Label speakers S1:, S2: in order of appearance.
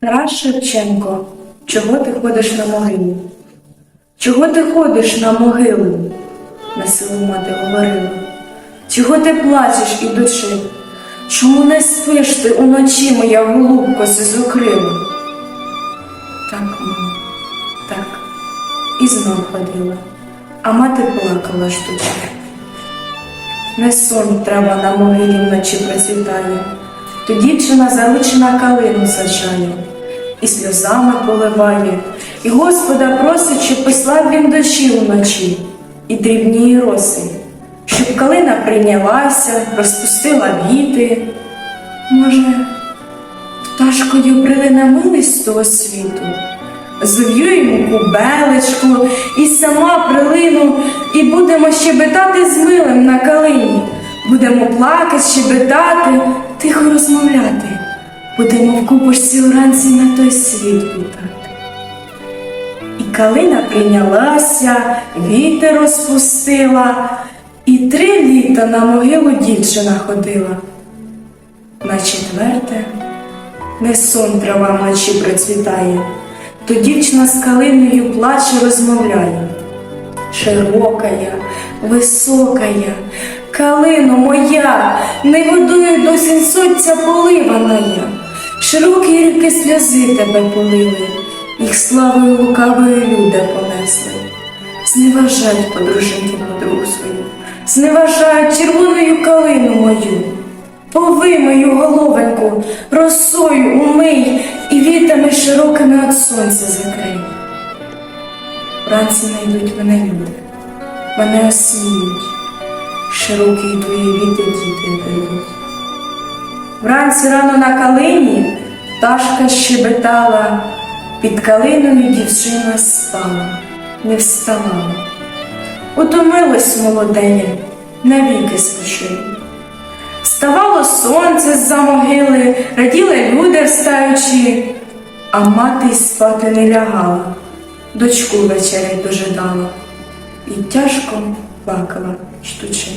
S1: Тарас Шевченко, чого ти ходиш на могилу? Чого ти ходиш на могилу? На силу мати говорила. Чого ти плачеш, ідучи? Чому не спиш ти уночі, моя голубко сизокрила? Так, мамо, так, і знов ходила, а мати плакала штучно. Не сон треба на могилі вночі процвітає, то дівчина заличена калину саджає, і сльозами поливає, і Господа просить, щоб послав він дощі вночі, і дрібні роси, щоб калина прийнялася, розпустила віти. Може, пташкою прилине милість того світу, зов'ю йому кубелечку і сама прилину, і будемо щебетати з милим на калині, будемо плакати, щебетати, розмовляти, будемо в купочці уранці на той світ вітати. І калина прийнялася, вітер розпустила, і три літа на могилу дівчина ходила. На четверте не сон трава вночі процвітає, то дівчина з калиною плаче розмовляє. Широкая, високая, калино моя, не водою до сінцоця поливана я. Широкі ріки сльози тебе полили, їх славою лукавою люди понесли. Зневажають подружинки подругу свою, зневажають червоною калину мою. Пови мою головеньку, росою умий і вітами широкими від сонця закрий. Вранці найдуть мене люди, мене осміють, широкі твої віти діти прийдуть. Вранці рано на калині пташка щебетала, під калиною дівчина спала, не вставала. Утомилось молодеє, навіки спочило. Вставало сонце з-за могили, раділи люди встаючи, а мати й спати не лягала, дочку вечерять дожидала і тяжко плакала штучи.